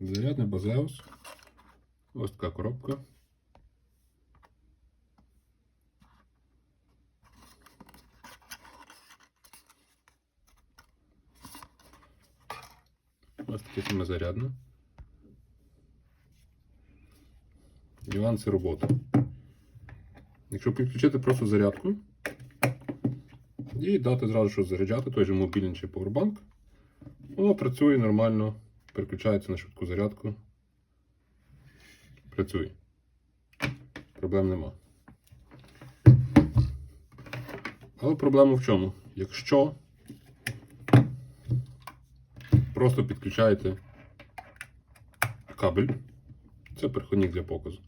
Зарядний базеус. Ось така коробка. Ось таке самозарядне. Нюанси роботи. Якщо підключити просто зарядку і дати зразу що заряджати, той же мобільний чи поwerbank, воно працює нормально, переключається на швидку зарядку. Працює. Проблем нема. Але проблема в чому? Якщо просто підключаєте кабель, це переходник для показу,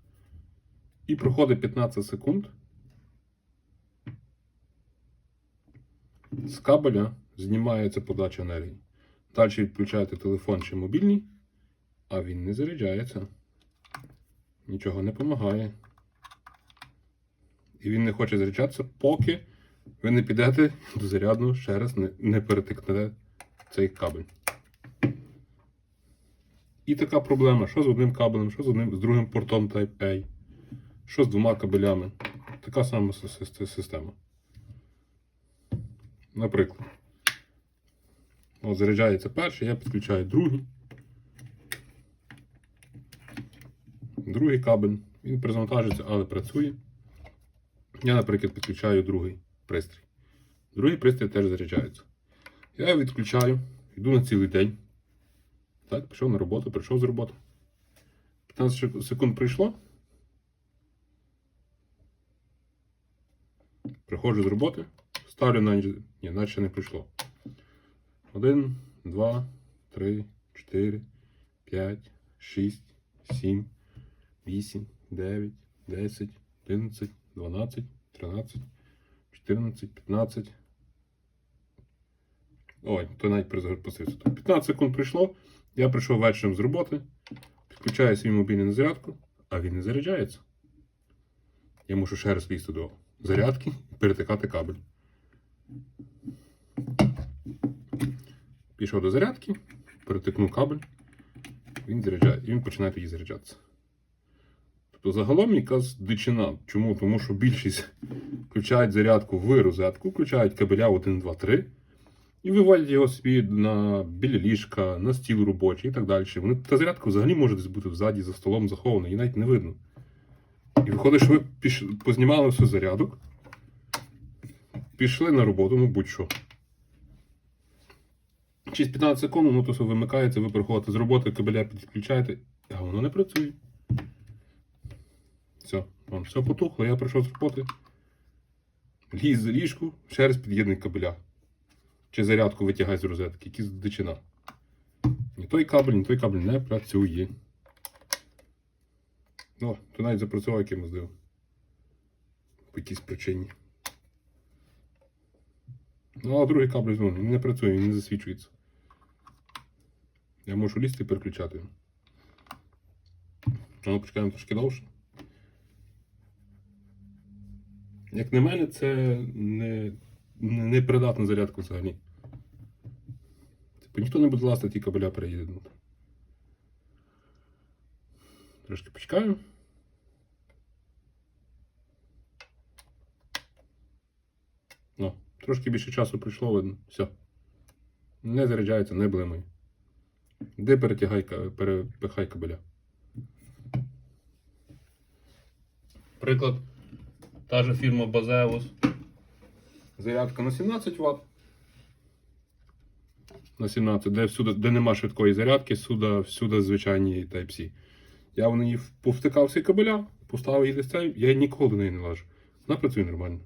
і проходить 15 секунд, з кабеля знімається подача енергії. Далі відключаєте телефон чи мобільний, а він не заряджається. Нічого не допомагає. І він не хоче заряджатися, поки ви не підете до зарядного ще раз не, не перетикнете цей кабель. І така проблема: що з одним кабелем, що з одним з другим портом Type-A, що з двома кабелями. Така сама си- си- система. Наприклад, от заряджається перший, я підключаю другий. Другий кабель, він перезавантажується, але працює. Я, наприклад, підключаю другий пристрій. Другий пристрій теж заряджається. Я його відключаю, йду на цілий день. Так, пішов на роботу, прийшов з роботи. 15 секунд прийшло. Приходжу з роботи, ставлю на ні, наче не прийшло. 1, 2, 3, 4, 5, 6, 7, 8, 9, 10, 11, 12, 13, 14, 15. Ой, то навіть перезапустився. 15 секунд прийшло. Я прийшов вечором з роботи, підключаю свій мобільний на зарядку, а він не заряджається. Я мушу ще раз лізти до зарядки і перетикати кабель. Пішов до зарядки, перетикнув кабель, він заряджає, і він починає тоді заряджатися. Тобто загалом якась дичина. Чому? Тому що більшість включають зарядку в розетку, включають кабеля 1, 2, 3 і виводять його собі на, біля ліжка, на стіл робочий і так далі. Вони, та зарядка взагалі може десь бути взаді за столом захована, її навіть не видно. І виходить, що ви піш... познімали все зарядок, пішли на роботу, ну будь-що. Через 15 секунд воно то вимикається, ви приходите з роботи, кабеля підключаєте, а воно не працює. Все, вам все потухло, я прийшов з роботи. Ліз за ліжку, ще раз під'єднуй кабеля. Чи зарядку витягай з розетки, якісь дичина. Ні той кабель, ні той кабель не працює. О, то навіть запрацював якимось дивом. По якійсь причині. Ну, а другий кабель знову не працює, він не засвічується. Я можу лізти і переключати. Ну, почекаємо трошки довше. Як на мене, це не, не, не придатна зарядка взагалі. Типу ніхто не буде ласти ті кабеля переїднути. Трошки почекаю. Ну, трошки більше часу прийшло, видно. Все. Не заряджається, не блимає. Де перетягай, перепихай кабеля. Приклад. Та же фірма Bazeus. Зарядка на 17 Вт. На 17, де, всюди, де нема швидкої зарядки, всюди, всюди звичайні Type-C. Я в неї повтикав всі кабеля, поставив її десь цей, я ніколи до неї не лажу. Вона працює нормально.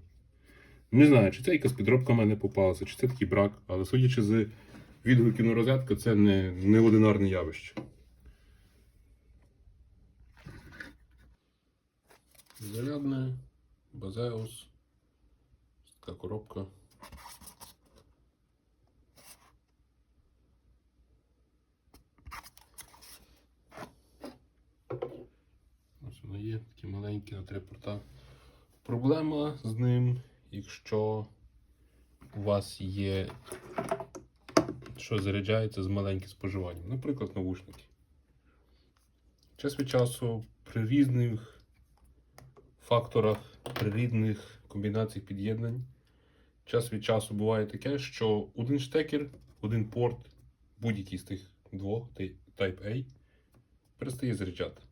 Не знаю, чи це якась підробка в мене попалася, чи це такий брак, але судячи з відгуків на розетку, це не, не одинарне явище. Зарядне, Базеус, така коробка. Ось воно є, такі маленькі на три порта. Проблема з ним, якщо у вас є що заряджається з маленьким споживанням. Наприклад, навушники. час від часу при різних факторах, при різних комбінаціях під'єднань, час від часу буває таке, що один штекер, один порт, будь-який з тих двох, Type A, перестає заряджати.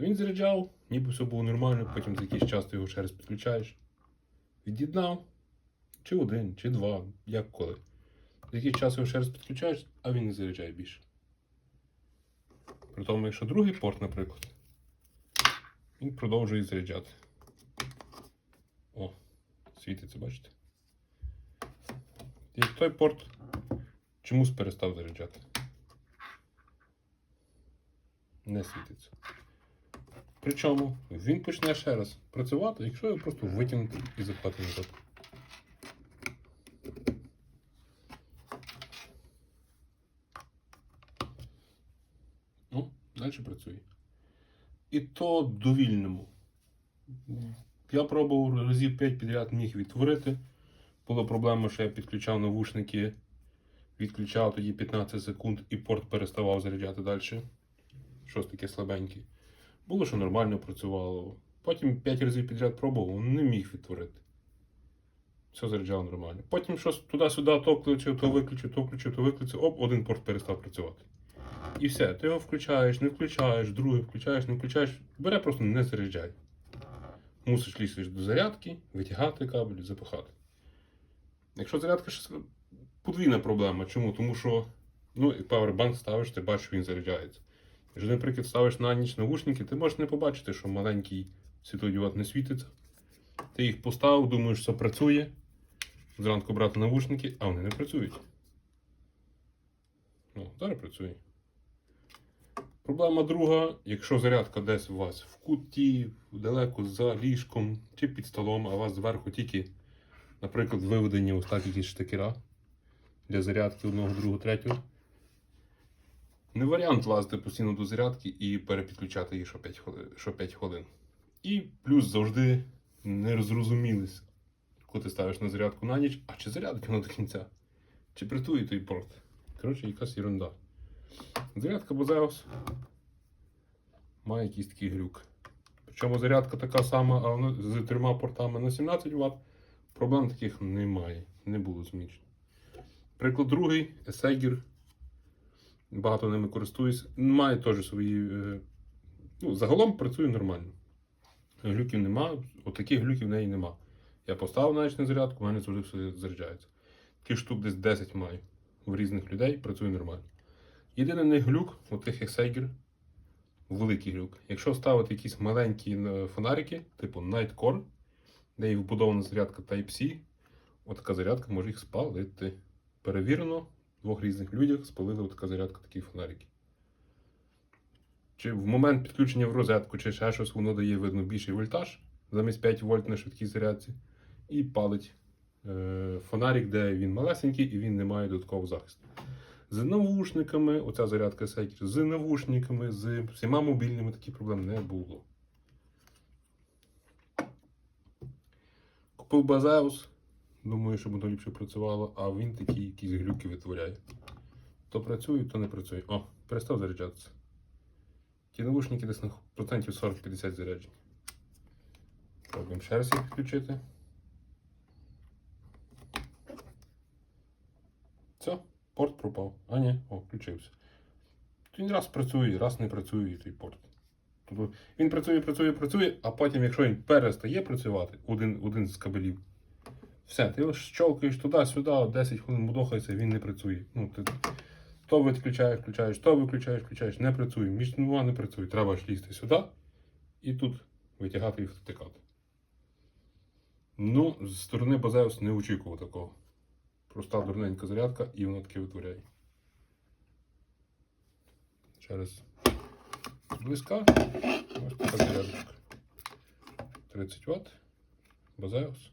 Він заряджав, ніби все було нормально, потім за якийсь час ти його ще раз підключаєш. Від'єднав, чи один, чи два, як коли. За якийсь час його ще раз підключаєш, а він не заряджає більше. При тому, якщо другий порт, наприклад, він продовжує заряджати. О, світиться, бачите? І той порт чомусь перестав заряджати. Не світиться. Причому він почне ще раз працювати, якщо його просто витягнути і запхати назад. Ну, працює. І то довільному. Я пробував разів 5 підряд міг відтворити. Була проблема, що я підключав навушники, відключав тоді 15 секунд і порт переставав заряджати далі. Щось таке слабеньке. Було, що нормально працювало. Потім 5 разів підряд пробував, не міг відтворити. Все заряджало нормально. Потім щось туди-сюди, то включив, то виключив, то включив, то виключив, оп, один порт перестав працювати. І все, ти його включаєш, не включаєш, другий включаєш, не включаєш, бере просто не заряджай. Мусиш лізти до зарядки, витягати кабель, запихати. Якщо зарядка ще подвійна проблема. Чому? Тому що ну, і павербанк ставиш, ти бачиш, він заряджається. Якщо, наприклад, ставиш на ніч навушники, ти можеш не побачити, що маленький світлодіод не світиться. Ти їх поставив, думаєш, що працює. Зранку брати навушники, а вони не працюють. Ну, зараз працює. Проблема друга, якщо зарядка десь у вас в куті, далеко за ліжком чи під столом, а у вас зверху тільки, наприклад, виведені ось так якісь штекера для зарядки одного, другого, третього. Не варіант лазити постійно до зарядки і перепідключати її що 5 хвилин. Що 5 хвилин. І плюс завжди не зрозумілись, коли ти ставиш на зарядку на ніч, а чи зарядки воно до кінця, чи притує той порт. Коротше, якась ерунда. Зарядка Bose має якийсь такий глюк. Причому зарядка така сама, а вона з трьома портами на 17 Вт. Проблем таких немає, не було змічено. Приклад другий Esegir. Багато ними користуюсь. Має теж свої. е, Ну, загалом працює нормально. Глюків нема, отаких глюків в неї нема. Я поставив навіть на зарядку, в мене завжди все заряджається. Таких штук десь 10 маю. В різних людей працює нормально. Єдиний не глюк, у тих Exeger, великий глюк. Якщо ставити якісь маленькі е, фонарики, типу Nightcore, де є вбудована зарядка Type-C, отака зарядка може їх спалити. Перевірено, в двох різних людях спалила отака зарядка такі фонарики. Чи в момент підключення в розетку, чи ще щось воно дає видно більший вольтаж замість 5 вольт на швидкій зарядці, і палить е, фонарик, де він малесенький і він не має додаткового захисту. З навушниками, оця зарядка Сейкер, з навушниками, з всіма мобільними такі проблем не було. Купив Базеус, думаю, щоб воно ліпше працювало, а він такі якісь глюки витворяє. То працює, то не працює. О, перестав заряджатися. Ті навушники десь на процентів 40-50 заряджені. Пробуємо ще раз їх підключити. Все, порт пропав. А ні, о, включився. Він раз працює, раз не працює той порт. Тобто він працює, працює, працює, а потім, якщо він перестає працювати, один, один з кабелів, все, ти щолкаєш туди-сюди, 10 хвилин мудохається, він не працює. Ну, ти то відключаєш, включаєш, то виключаєш, включаєш, не працює. Між двома не працює. Треба ж лізти сюди і тут витягати і втикати. Ну, з сторони Базеус не очікував такого. Проста дурненька зарядка і вона таке витворяє. Через близька. Ось така зарядочка. 30 Вт. Базеус.